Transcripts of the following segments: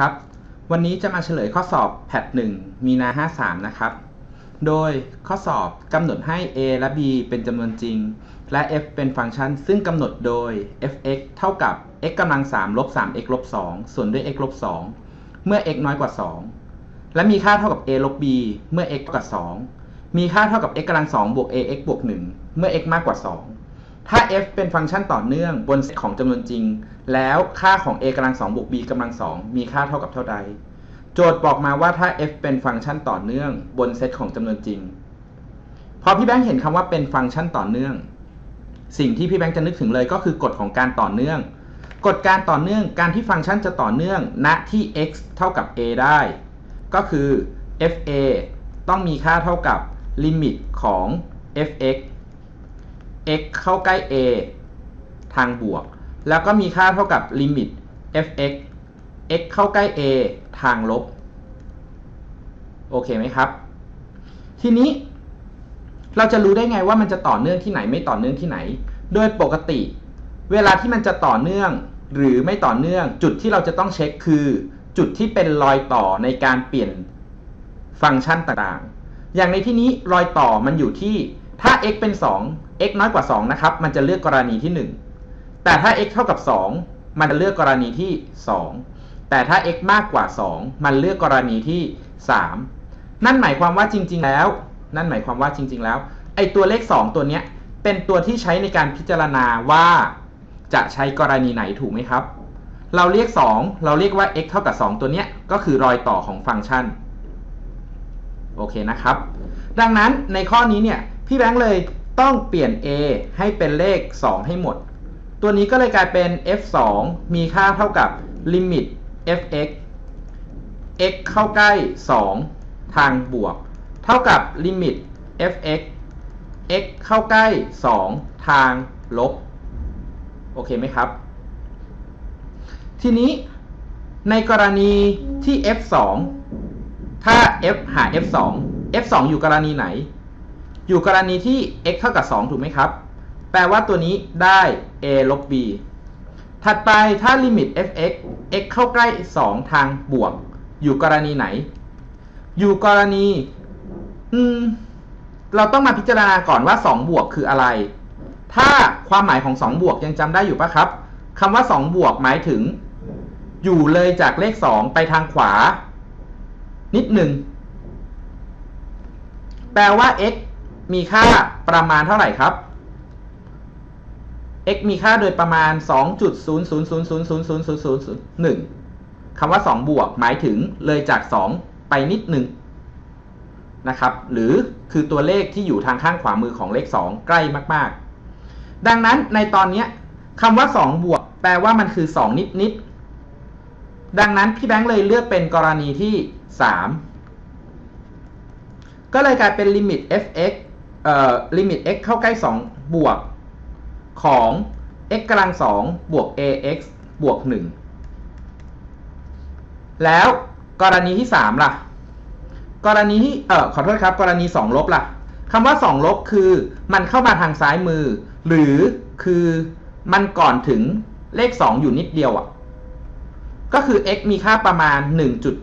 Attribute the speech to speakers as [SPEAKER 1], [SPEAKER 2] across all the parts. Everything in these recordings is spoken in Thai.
[SPEAKER 1] ครับ วันนี้จะมาเฉลยข้อสอบแพท1มีนา 53 นะครับ โดยข้อสอบกำหนดให้ a และ b เป็นจำนวนจริง และ f เป็นฟังก์ชัน ซึ่งกำหนดโดย f(x) เท่ากับ x กำลัง3ลบ 3x ลบ 2 ส่วนด้วย x ลบ 2 เมื่อ x น้อยกว่า 2 และมีค่าเท่ากับ a ลบ b เมื่อ x เท่ากับ2มีค่าเท่ากับ x กำลัง2บวก ax บวก 1 เมื่อ x มากกว่า 2 ถ้า f เป็นฟังก์ชันต่อเนื่องบนเซตของจำนวนจริง แล้วค่าของ a กำลัง2บวก b กำลัง2มีค่าเท่ากับเท่าใด โจทย์บอกมาว่าถ้า f เป็นฟังก์ชันต่อเนื่อง บนเซตของจำนวนจริง พอพี่แบงค์เห็นคำว่าเป็นฟังก์ชันต่อเนื่อง สิ่งที่พี่แบงค์จะนึกถึงเลยก็คือกฎของการต่อเนื่องกฎการต่อเนื่องการที่ฟังก์ชันจะต่อเนื่องณที่ x เท่ากับ a ได้ ก็คือ fa ต้องมีค่าเท่ากับลิมิตของ f x x เข้าใกล้ a ทางบวก แล้วก็มีค่าเท่ากับลิมิต fx x เข้าใกล้ a ทางลบ โอเคไหมครับ ทีนี้ เราจะรู้ได้ไงว่ามันจะต่อเนื่องที่ไหนไม่ต่อเนื่องที่ไหน โดยปกติ เวลาที่มันจะต่อเนื่องหรือไม่ต่อเนื่อง จุดที่เราจะต้องเช็คคือ จุดที่เป็นรอยต่อในการเปลี่ยนฟังก์ชันต่างๆ อย่างในที่นี้รอยต่อมันอยู่ที่ ถ้า x เป็น 2 x น้อยกว่า 2 นะครับ มันจะเลือกกรณีที่ 1 แต่ถ้า x เท่ากับ 2 มันจะเลือกกรณีที่ 2 แต่ถ้า x มากกว่า 2 มันเลือกกรณีที่ 3 นั่นหมายความว่าจริง ๆ แล้ว นั่นหมายความว่าจริง ๆ แล้ว ไอตัวเลข 2 ตัวเนี้ย เป็นตัวที่ใช้ในการพิจารณาว่า จะใช้กรณีไหนถูกไหมครับ เราเรียก 2 เราเรียกว่า x เท่ากับ 2 ตัวเนี้ย ก็คือรอยต่อของฟังก์ชัน โอเคนะครับ ดังนั้นในข้อนี้เนี่ย พี่แบงค์เลยต้องเปลี่ยน a ให้เป็นเลข 2 ให้หมด ตัวนี้ก็เลยกลายเป็น f2 มีค่าเท่ากับลิมิต fx x เข้าใกล้ 2 ทางบวก เท่ากับลิมิต fx x เข้าใกล้ 2 ทางลบ โอเคไหมครับ ทีนี้ในกรณีที่ f2 ถ้า f หา f2 f2 อยู่กรณีไหน อยู่กรณีที่ x เท่ากับ 2 ถูกไหมครับ แปลว่าตัวนี้ได้ a ลบ b ถัดไปถ้าลิมิต fx x เข้าใกล้ 2 ทางบวก อยู่กรณีไหน อยู่กรณี อืม เราต้องมาพิจารณาก่อนว่า 2 บวกคืออะไร ถ้าความหมายของ 2 บวกยังจำได้อยู่ปะครับคำว่า 2 บวกหมายถึง อยู่เลยจากเลข 2 ไปทางขวา นิดหนึ่ง แปลว่า x มีค่าประมาณเท่าไหร่ครับ x มีค่าโดยประมาณ 2.000000001คำว่า 2 บวก หมายถึงเลยจาก 2 ไปนิดหนึ่งนะครับ หรือคือตัวเลขที่อยู่ทางข้างขวามือของเลข 2 ใกล้มากๆ ดังนั้นในตอนนี้คำว่า 2 บวก แปลว่ามันคือ 2 นิดนิดดังนั้นพี่แบงค์เลยเลือกเป็นกรณีที่ 3 ก็เลยกลายเป็นลิมิต fx ลิมิต x เข้าใกล้ 2 บวกของ x กำลัง 2 บวก ax บวก 1 แล้วกรณีที่ 3 ล่ะ กรณีที่เออขอโทษครับ กรณี 2 ลบล่ะคำว่า 2 ลบคือมันเข้ามาทางซ้ายมือ หรือคือมันก่อนถึงเลข 2 อยู่นิดเดียวอะ่ะ ก็คือ x มีค่าประมาณ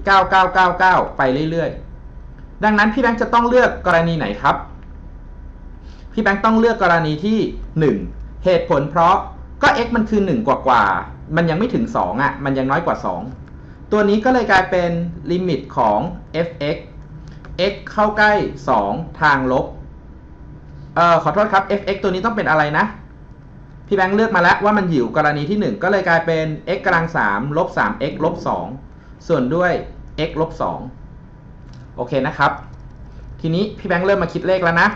[SPEAKER 1] 1.9999 ไปเรื่อยๆ ดังนั้นพี่แบงค์จะต้องเลือกกรณีไหนครับ พี่แบงค์ต้องเลือกกรณีที่ 1 เหตุผลเพราะก็ x มันคือ 1 กว่ากว่า มันยังไม่ถึง 2อะ มันยังน้อยกว่า 2 ตัวนี้ก็เลยกลายเป็นลิมิตของ fx x เข้าใกล้ 2 ทางลบ เอ่อ ขอโทษครับ fx ตัวนี้ต้องเป็นอะไรนะ พี่แบงค์เลือกมาแล้วว่ามันอยู่กรณีที่ 1 ก็เลยกลายเป็น x กำลัง3ลบ 3x ลบ 2 ส่วนด้วย x ลบ 2 โอเคนะครับ ทีนี้พี่แบงค์เริ่มมาคิดเลขแล้วนะ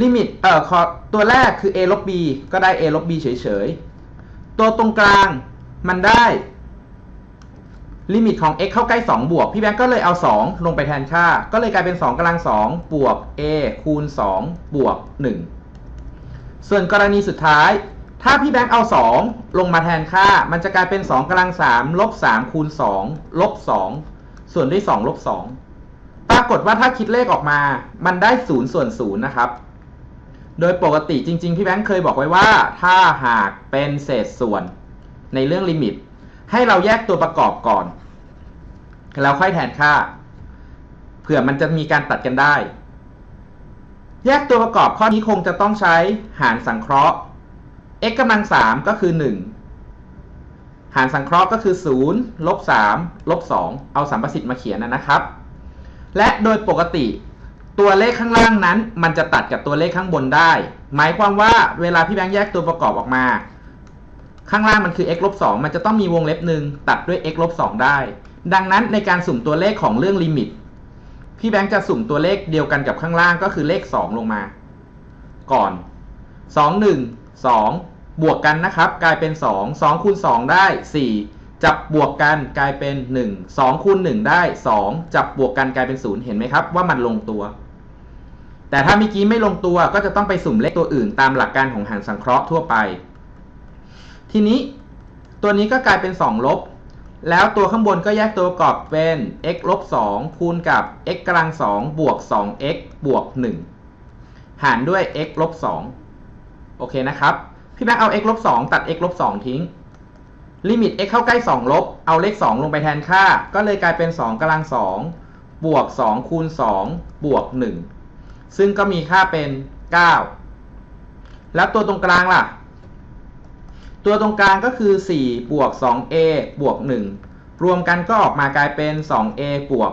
[SPEAKER 1] ลิมิตเอ่อขอตัวแรกคือ a ลบ b ก็ได้ a ลบ b เฉยๆ ตัวตรงกลางมันได้ ลิมิตของ x เข้าใกล้ 2 บวก พี่แบงค์ก็เลยเอา 2 ลงไปแทนค่า ก็เลยกลายเป็น 2กำลัง 2 บวก a คูณ 2 บวก 1 ส่วนกรณีสุดท้าย ถ้าพี่แบงค์เอา 2 ลงมาแทนค่า มันจะกลายเป็น 2กำลัง 3 ลบ 3 คูณ 2 ลบ 2 ส่วนด้วย 2 ลบ 2 ปรากฏว่าถ้าคิดเลขออกมา มันได้ 0 ส่วน 0 นะครับ โดยปกติจริง ๆ พี่แบงค์เคยบอกไว้ว่า ถ้าหากเป็นเศษส่วนในเรื่องลิมิต ให้เราแยกตัวประกอบก่อนแล้วค่อยแทนค่า เผื่อมันจะมีการตัดกันได้ แยกตัวประกอบข้อนี้คงจะต้องใช้หารสังเคราะห์ x กำลัง 3 ก็คือ 1 หารสังเคราะห์ก็คือ 0 ลบ 3 ลบ 2 เอาสัมประสิทธิ์มาเขียนนะนะครับ และโดยปกติ ตัวเลขข้างล่างนั้น มันจะตัดกับตัวเลขข้างบนได้ หมายความว่าเวลาพี่แบงค์แยกตัวประกอบออกมา ข้างล่างมันคือ x ลบ2มันจะต้องมีวงเล็บหนึ่งตัดด้วย x ลบ2ได้ ดังนั้นในการสุ่มตัวเลขของเรื่องลิมิต พี่แบงค์จะสุ่มตัวเลขเดียวกันกับข้างล่างก็คือเลข 2 ลงมา ก่อน 2 1 2 บวกกันนะครับ กลายเป็น 2 2คูณ2ได้ 4 จับบวกกันกลายเป็น 1 2คูณ1ได้ 2 จับบวกกันกลายเป็น 0 เห็นไหมครับว่ามันลงตัว แต่ถ้าเมื่อกี้ไม่ลงตัวก็จะต้องไปสุ่มเลขตัวอื่น ตามหลักการของหารสังเคราะห์ทั่วไป ทีนี้ตัวนี้ก็กลายเป็น 2 ลบ แล้วตัวข้างบนก็แยกตัวประกอบเป็น x ลบ2คูณกับ x กำลัง2บวก 2x บวก 1 หารด้วย x ลบ2โอเคนะครับ พี่แบงค์เอา x ลบ2ตัด x ลบ2ทิ้ง ลิมิต x เข้าใกล้ 2 ลบ เอาเลข 2 ลงไปแทนค่า ก็เลยกลายเป็น 2กำลัง2บวก 2 คูณ 2 บวก 1 ซึ่งก็มีค่าเป็น 9 แล้วตัวตรงกลางล่ะ ตัวตรงกลางก็คือ 4 บวก 2a บวก 1 รวมกันก็ออกมากลายเป็น 2a บวก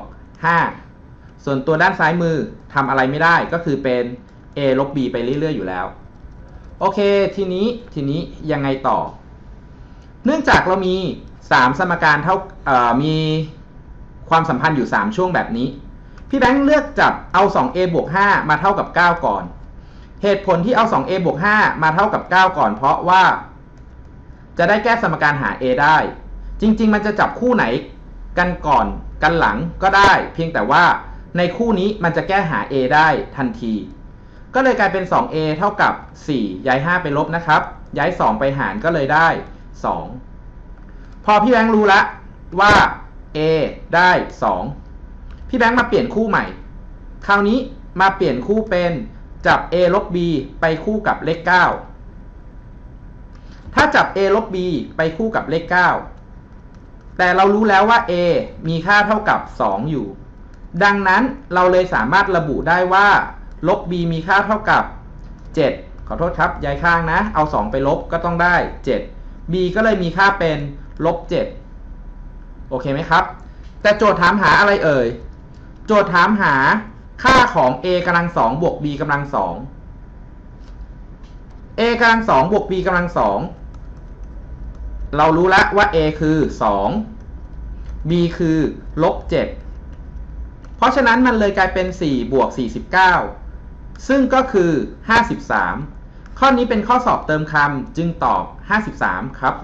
[SPEAKER 1] 5 ส่วนตัวด้านซ้ายมือทำอะไรไม่ได้ก็คือเป็น a ลบ b ไปเรื่อย ๆ อยู่แล้ว โอเค ทีนี้ทีนี้ยังไงต่อ เนื่องจากเรามี 3 สมการเท่ามีความสัมพันธ์อยู่ 3 ช่วงแบบนี้ พี่แบงค์เลือกจับเอา 2a บวก5มาเท่ากับ 9 ก่อน เหตุผลที่เอา 2a บวก5มาเท่ากับ 9 ก่อน เพราะว่า จะได้แก้สมการหา a ได้ จริง ๆ มันจะจับคู่ไหนกันก่อนกันหลังก็ได้ เพียงแต่ว่าในคู่นี้มันจะแก้หา a ได้ทันที ก็เลยกลายเป็น 2a เท่ากับ 4 ย้าย 5 ไปลบนะครับ ย้าย 2 ไปหารก็เลยได้ 2 พอพี่แบงค์รู้แล้วว่า a ได้ 2 พี่แบงค์มาเปลี่ยนคู่ใหม่ คราวนี้มาเปลี่ยนคู่เป็นจับ a ลบ b ไปคู่กับเลข 9 ถ้าจับ a ลบ b ไปคู่กับเลข 9 แต่เรารู้แล้วว่า a มีค่าเท่ากับ 2 อยู่ ดังนั้นเราเลยสามารถระบุได้ว่าลบ b มีค่าเท่ากับ 7 ขอโทษครับย้ายข้างนะ เอา 2 ไปลบก็ต้องได้ 7 b ก็เลยมีค่าเป็นลบ 7 โอเคไหมครับ แต่โจทย์ถามหาอะไรเอ่ย โจทย์ถามหาค่าของ a กำลัง2บวก b กำลัง2 a กำลัง2บวก b กำลัง2เรารู้แล้วว่า a คือ2 b คือลบ7เพราะฉะนั้นมันเลยกลายเป็น4บวก49ซึ่งก็คือ53ข้อนี้เป็นข้อสอบเติมคำจึงตอบ53ครับ